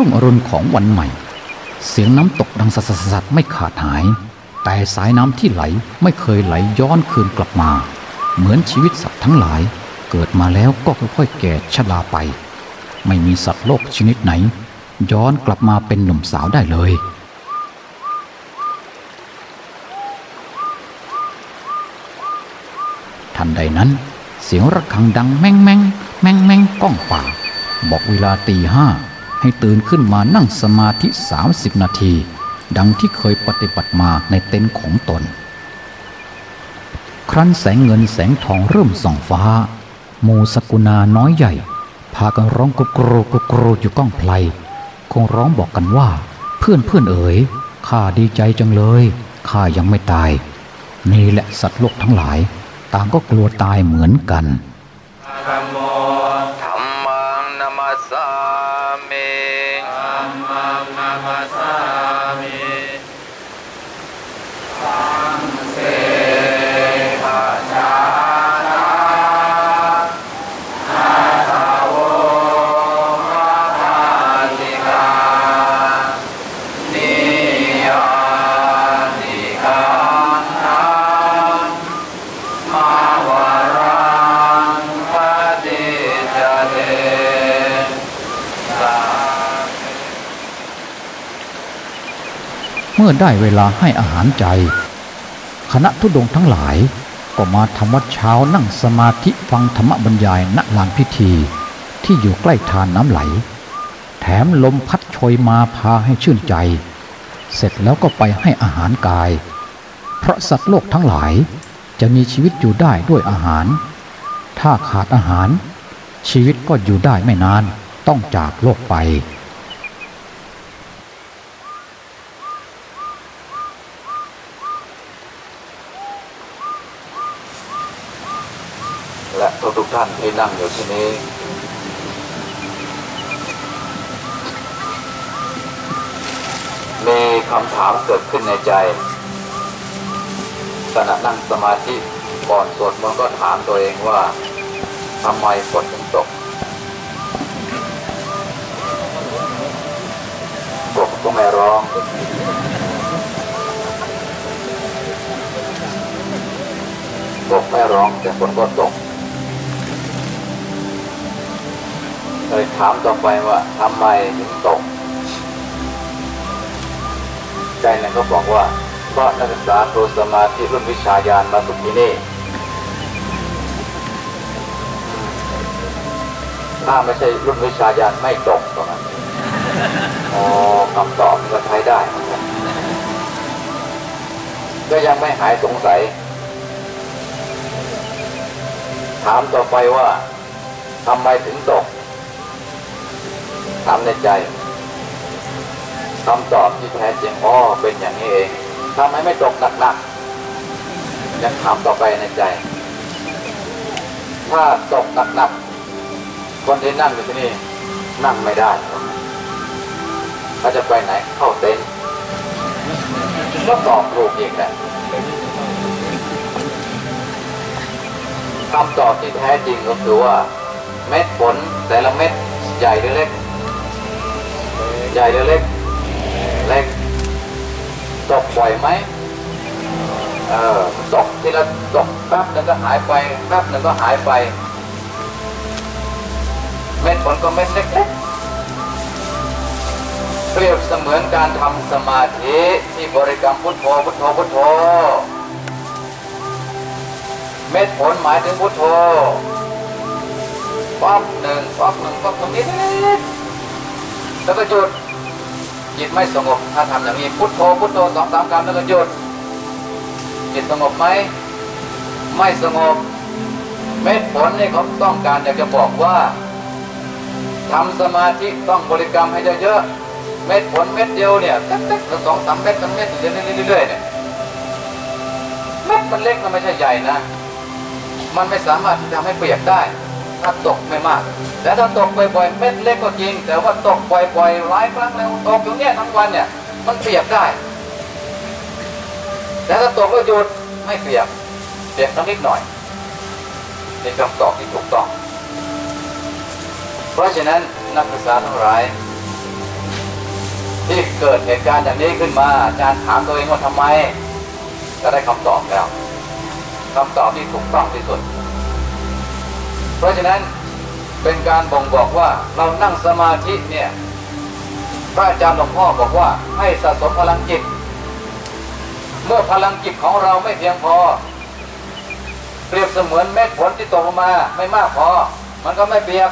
รุ่งอรุณของวันใหม่ เสียงน้ำตกดังสัสสัสไม่ขาดหาย แต่สายน้ำที่ไหลไม่เคยไหลย้อนคืนกลับมา เหมือนชีวิตสัตว์ทั้งหลาย เกิดมาแล้วก็ค่อยๆแก่ชราไป ไม่มีสัตว์โลกชนิดไหน ย้อนกลับมาเป็นหนุ่มสาวได้เลยทันใดนั้น เสียงระฆังดังแม่งแม่งแม่งแม่งก้องป่า บอกเวลาตีห้า ให้ตื่นขึ้นมานั่งสมาธิ 30 นาที ดังที่เคยปฏิบัติมาในเต็นท์ของตน ครั้นแสงเงินแสงทองเริ่มส่องฟ้าหมูสกุณาน้อยใหญ่ พากันร้องกุกโกรกุกโกรอยู่ก้องไพลคงร้องบอกกันว่า เพื่อนเพื่อนเอ๋ยข้าดีใจจังเลยข้ายังไม่ตาย นี่แหละสัตว์โลกทั้งหลาย ต่างก็กลัวตายเหมือนกัน มื่อได้เวลาให้อาหารใจ คณะทุดงทั้งหลาย ก็มาทำวัดเช้านั่งสมาธิฟังธรรมบรรยายณลานพิธี ที่อยู่ใกล้ทานน้ำไหล แถมลมพัดโชยมาพาให้ชื่นใจ เสร็จแล้วก็ไปให้อาหารกาย เพราะสัตว์โลกทั้งหลายจะมีชีวิตอยู่ได้ด้วยอาหาร ถ้าขาดอาหาร ชีวิตก็อยู่ได้ไม่นานต้องจากโลกไป และทุกทุกท่านที่นั่งอยู่ที่นี้ มีคำถามเกิดขึ้นในใจขณะนั่งสมาธิก่อนสวดมนต์ก็ถามตัวเองว่าทำไมฝนถึงตก ไปว่าทำไมถึงตก ใจนึ่งก็บอกว่าเพราะนักศึกษาครูสมาธิรุ่นวิชาญาณมาฝึกที่นี่ ถ้าไม่ใช่รุ่นวิชาญาณไม่ตกตรงนั้นอ๋อคำตอบก็ใช้ได้ ก็ยังไม่หายสงสัย ถามต่อไปว่าทำไมถึงตก ถามในใจคำตอบที่แท้จริงอ๋อเป็นอย่างนี้เองทำไมไม่ตกหนักๆยังถามต่อไปในใจ ถ้าตกหนักๆคนที่นั่งอยู่ที่นี่นั่งไม่ได้เขาจะไปไหนเข้าเต็นท์ก็ตอบถูกอีกแหละคำตอบที่แท้จริงก็คือว่า เม็ดฝนแต่ละเม็ดใหญ่หรือเล็ก ใหญ่หรือเล็ก เล็ก ตกบ่อยไหมเออตกทีละตกแป๊บหนึงก็หายไปแป๊บหนึงก็หายไป เม็ดฝนก็เม็ดเล็กๆเปรียบเสมือนการทำสมาธิที่บริกรรมพุทโธพุทโธพุทโธ เม็ดผลหมายถึงพุทโธป๊อกหนึ่งป๊อกหนึ่งป๊อกตรงนี้แล้วก็หยุด จิตไม่สงบถ้าทำอย่างนี้พุทโธพุทโธสองสามคำแล้วก็หยุดจิตสงบไหมไม่สงบ เม็ดผลนี่เขาต้องการอยากจะบอกว่าทำสมาธิต้องบริกรรมให้เยอะๆเม็ดผลเม็ดเดียวเนี่ยติ๊กๆสองสามเม็ดสามเม็ดเรื่อยๆเนี่ยเม็ดมันเล็กมันไม่ใช่ใหญ่นะ มันไม่สามารถที่จะทำให้เปียกได้ ถ้าตกไม่มาก แต่ถ้าตกบ่อยๆเม็ดเล็กก็จริง แต่ว่าตกบ่อยๆหลายครั้งแล้วตกอยู่เนี่ยทั้งวันเนี่ย มันเปียกได้ แต่ถ้าตกก็หยุดไม่เปียกเปียกสักนิดหน่อยนี่คำตอบที่ถูกต้อง เพราะฉะนั้นนักศึกษาทั้งหลายที่เกิดเหตุการณ์อย่างนี้ขึ้นมาอาจารย์ถามตัวเองว่าทำไม ก็ได้คำตอบแล้วคำตอบที่ถูกต้องที่สุด เพราะฉะนั้นเป็นการบ่งบอกว่าเรานั่งสมาธิเนี่ยพระอาจารย์หลวงพ่อบอกว่าให้สะสมพลังจิต เมื่อพลังจิตของเราไม่เพียงพอ เปรียบเสมือนเม็ดฝนที่ตกลงมาไม่มากพอ มันก็ไม่เปียก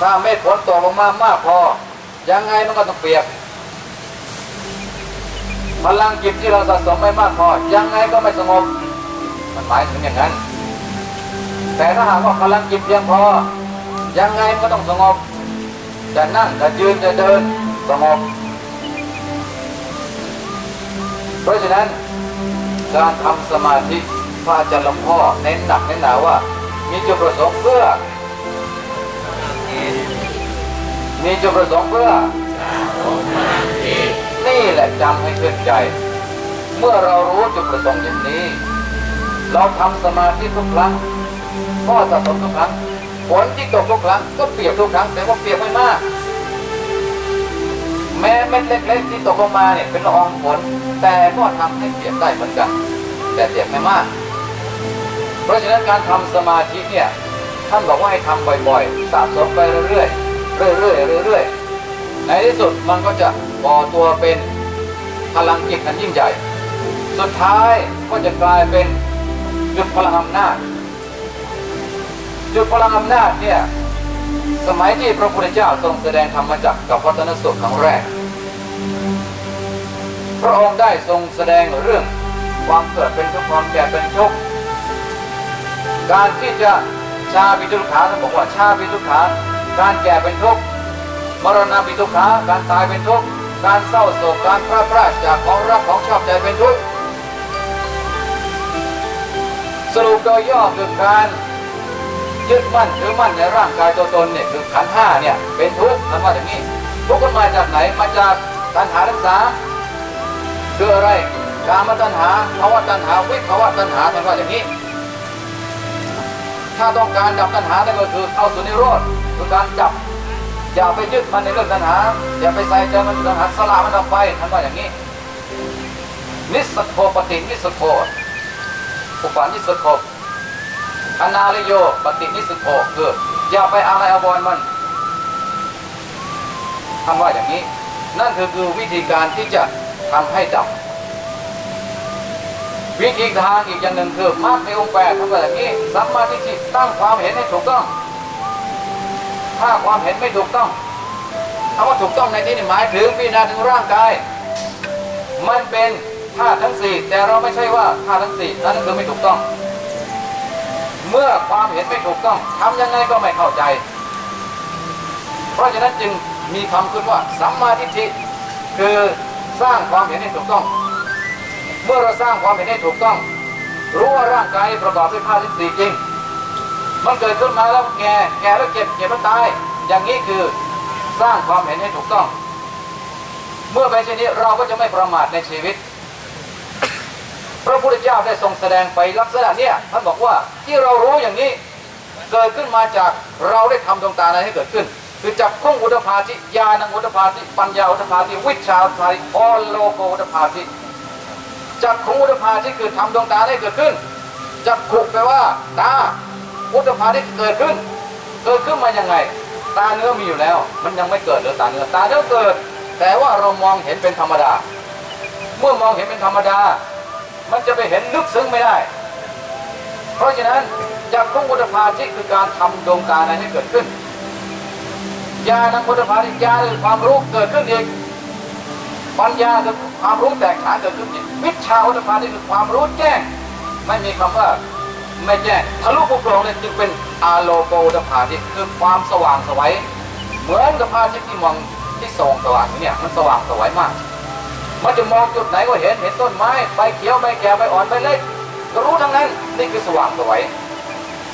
ถ้าเม็ดฝนตกลงมามากพอ ยังไงมันก็ต้องเปียก พลังจิตที่เราสะสมไม่มากพอ ยังไงก็ไม่สงบ มันหมายถึงอย่างนั้น แต่ถ้าหากว่าพลังจิตเพียงพอ ยังไงก็ต้องสงบ จะนั่งจะยืนจะเดินสงบ เพราะฉะนั้นการทำสมาธิพระอาจารย์หลวงพ่อเน้นหนักเน้นหนาว่า มีจุดประสงค์เพื่อ มีจุดประสงค์เพื่อ นี่แหละจำให้ขึ้นใจ เมื่อเรารู้จุดประสงค์อย่างนี้ เราทำสมาธิทุกครั้ง ก็สะสมทุกครั้งฝนที่ตกทุกครั้งก็เปียกทุกครั้งแต่ว่าเปียกไม่มาก แม้เม็ดเล็กๆที่ตกลงมาเนี่ยเป็นละอองฝนแต่ก็ทำให้เปียกได้เหมือนกัน แต่เปียกไม่มาก เพราะฉะนั้นการทำสมาธิเนี่ยท่านบอกว่าให้ทำบ่อยๆ สะสมไปเรื่อยๆ เรื่อยๆ เรื่อยๆ ในที่สุดมันก็จะก่อตัวเป็นพลังจิตอันยิ่งใหญ่ สุดท้ายก็จะกลายเป็นจุดพลังอำนาจ จุดพลังอำนาจเนี่ยสมัยที่พระพุทธเจ้าทรงแสดงธรรมจักรกับพัฒนสุขครั้งแรก พระองค์ได้ทรงแสดงเรื่องความเกิดเป็นทุกข์ความแก่เป็นทุกข์การที่จะชาปิทุกขาท่านบอกว่าชาปิทุกขาการแก่เป็นทุกข์มรณะปิทุกขาการตายเป็นทุกข์การเศร้าโศกการพลาดพลาดจากของรักของชอบใจเป็นทุกข์สรุปโดยย่อคือการ ยึดมั่นถือมั่นในร่างกายตัวตนเนี่ยคือขันห้าเนี่ยเป็นทุกข์ท่านว่าอย่างนี้ทุกข์มันมาจากไหนมาจากตัณหาทั้งสามคืออะไรกามตัณหาภาวะตัณหาวิภาวะตัณหาท่านว่าอย่างนี้ ถ้าต้องการดับตัณหานั่นก็คือเข้าสู่นิโรธคือการจับ อย่าไปยึดมันในเรื่องตัณหา อย่าไปใส่ใจมันตัณหาสละมันออกไปท่านว่าอย่างนี้ นิสสโคปฏินิสสโคอุปานิสสโค อนาลโยปฏินิสุโภคืออย่าไปอะไรอาวรมันทำว่าอย่างนี้ นั่นคือคือวิธีการที่จะทำให้ดับ วิธีทางอีกอย่างหนึ่งคือมรรคในองค์แปดทำว่าอย่างนี้สัมมาทิฏฐิตั้งความเห็นให้ถูกต้อง ถ้าความเห็นไม่ถูกต้องคำว่าถูกต้องในที่นี้หมายถึงพิจารณาถึงร่างกาย มันเป็นธาตุทั้งสี่แต่เราไม่ใช่ว่าธาตุทั้งสี่นั่นคือไม่ถูกต้อง เมื่อความเห็นไม่ถูกต้องทำยังไงก็ไม่เข้าใจ เพราะฉะนั้นจึงมีคำขึ้นว่าสัมมาทิฏฐิคือสร้างความเห็นให้ถูกต้อง เมื่อเราสร้างความเห็นให้ถูกต้อง รู้ว่าร่างกายประกอบด้วยธาตุสี่จริง มันเกิดขึ้นมาแล้วแก่แก่แล้วเจ็บเจ็บแล้วตาย อย่างนี้คือสร้างความเห็นให้ถูกต้อง เมื่อเป็นเช่นนี้เราก็จะไม่ประมาทในชีวิต พระพุทธเจ้าได้ทรงแสดงไปลักษณะเนี้ยท่านบอกว่าที่เรารู้อย่างนี้เกิดขึ้นมาจากเราได้ทำดวงตานั้นให้เกิดขึ้น คือจับข้องอุตภาทิญาณังอุตภาทิปัญญาอุตภาทิวิชาอุตภาทิอโลโกอุตภาทิจับข้องอุตภาทิคือทำดวงตาให้เกิดขึ้นจับขุแปลว่าตาอุตภาทิเกิดขึ้น เกิดขึ้นมายังไง ตาเนื้อมีอยู่แล้ว มันยังไม่เกิดหรือตาเนื้อตาเนื้อเกิด แต่ว่าเรามองเห็นเป็นธรรมดา เมื่อมองเห็นเป็นธรรมดา มันจะไปเห็นลึกซึ้งไม่ได้ เพราะฉะนั้นจากขุอุตภาทิคือการทำดวงตารนั้นให้เกิดขึ้นญาณอุตภาทิญาณคือความรู้เกิดขึ้นเอีกปัญญาคือความรู้แตกฉานเกิดขึ้นเอีกวิชาอุตภาทิคือความรู้แจ้ง ไม่มีคำว่าไม่แจ้งทะลุภูโปรงเลยจึงเป็นอาโลโกอุตภาทิคือความสว่างสวัยเหมือนกับพระอาทิตย์ที่มองที่ส่องสว่างอยู่เนี่ยมันสว่างสวัยมาก มันจะมองจุดไหนก็เห็นเห็นต้นไม้ใบเขียวใบแก่ใบอ่อนใบเล็กก็รู้ทั้งนั้นนี่คือสว่างสวย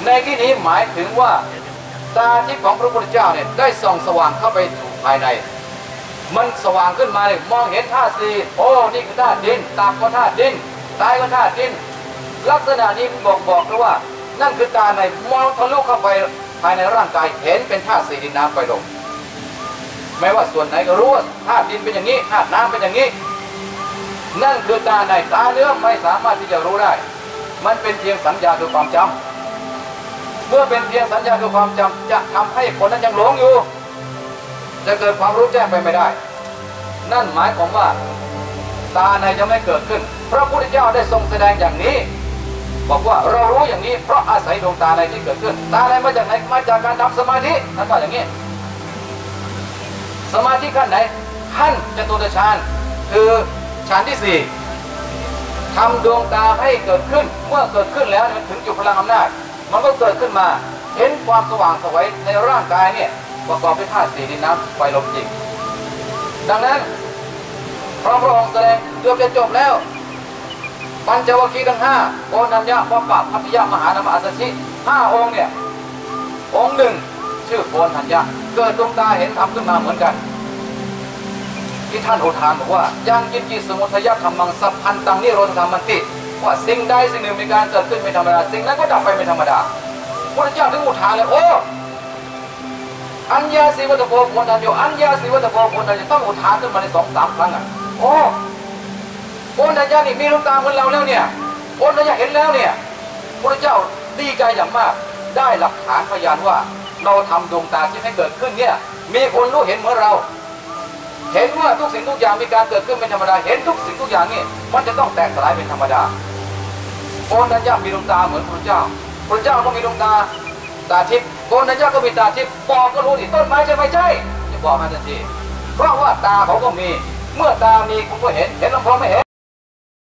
ในที่นี้หมายถึงว่าตาทิพย์ของพระพุทธเจ้าเนี่ยได้ส่องสว่างเข้าไปสู่ภายใน มันสว่างขึ้นมาเลยมองเห็นธาตุสี่โอ้นี่คือธาตุดินตาก็ธาตุดินตายก็ธาตุดิน ลักษณะนี้บอกบอกเลยว่า นั่นคือตาในมองทะลุเข้าไปภายในร่างกายเห็นเป็นธาตุสี่ดินน้ำไฟลมไม่ว่าส่วนไหนก็รู้ว่าธาตุดินเป็นอย่างนี้ธาตุน้ำเป็นอย่างนี้ นั่นคือตาในตาเนื้อไม่สามารถที่จะรู้ได้ มันเป็นเพียงสัญญาคือความจำเมื่อเป็นเพียงสัญญาคือความจำจะทำให้คนนั้นยังหลงอยู่ จะเกิดความรู้แจ้งไปไม่ได้ นั่นหมายความว่า ตาในจะไม่เกิดขึ้น พระพุทธเจ้าได้ทรงแสดงอย่างนี้ บอกว่าเรารู้อย่างนี้เพราะอาศัยดวงตาในที่เกิดขึ้น ตาในมาจากไหนมาจากการทำสมาธิท่านว่าอย่างนี้ สมาธิขั้นไหนขั้นจตุตฌานคือ ฌานที่สี่ทำดวงตาให้เกิดขึ้น เมื่อเกิดขึ้นแล้วมันถึงจุดพลังอำนาจ มันก็เกิดขึ้นมา เห็นความสว่างสวัยในร่างกายเนี่ยประกอบด้วยธาตุสี่ดินน้ำไฟลมจริง ดังนั้นพระพระองค์แสดงเกือบจะจบแล้วปัญจวัคคีย์ทั้งห้าโอนัญญาวัปปะพัทยามหานามอาสชิห้าองค์เนี่ย องค์หนึ่งชื่อโพนธัญญะเกิดดวงตาเห็นธรรมขึ้นมาเหมือนกัน ที่ท่านอุทานบอกว่ายังกินกิสมุทยธรรมังสัพพันตังนิโรธธรรมันติ ว่าสิ่งใดสิ่งหนึ่งมีการเกิดขึ้นไม่ธรรมดาสิ่งนั้นก็ดับไปไม่ธรรมดาพระเจ้าถึงอุทานเลยโอ้อัญญาสิวัตโพโพนัญโยอัญญาสิวัตโพโพนัญโยต้องอุทานขึ้นมาในสองสามครั้งอะโอ้โพนัญญานี่มีดวงตาเหมือนเราแล้วเนี่ยโพนัญญาเห็นแล้วเนี่ยพระเจ้าดีใจอย่างมาก ได้หลักฐานพยานว่า เราทำดวงตาที่ให้เกิดขึ้นเนี่ยมีคนรู้เห็นเหมือนเรา เห็นว่าทุกสิ่งทุกอย่างมีการเกิดขึ้นเป็นธรรมดา เห็นทุกสิ่งทุกอย่างนี่มันจะต้องแตกสลายเป็นธรรมดาโกนัญญามีดวงตาเหมือนพระเจ้า พระเจ้าก็มีดวงตาตาทิพย์โกนัญญาก็มีตาทิพย์ปอกก็รู้ดิต้นไม้ใช่ไม่ใช่ จะบอกมาทันที เพราะว่าตาเขาก็มี เมื่อตามีคุณก็เห็น เห็นแล้วพอไม่เห็น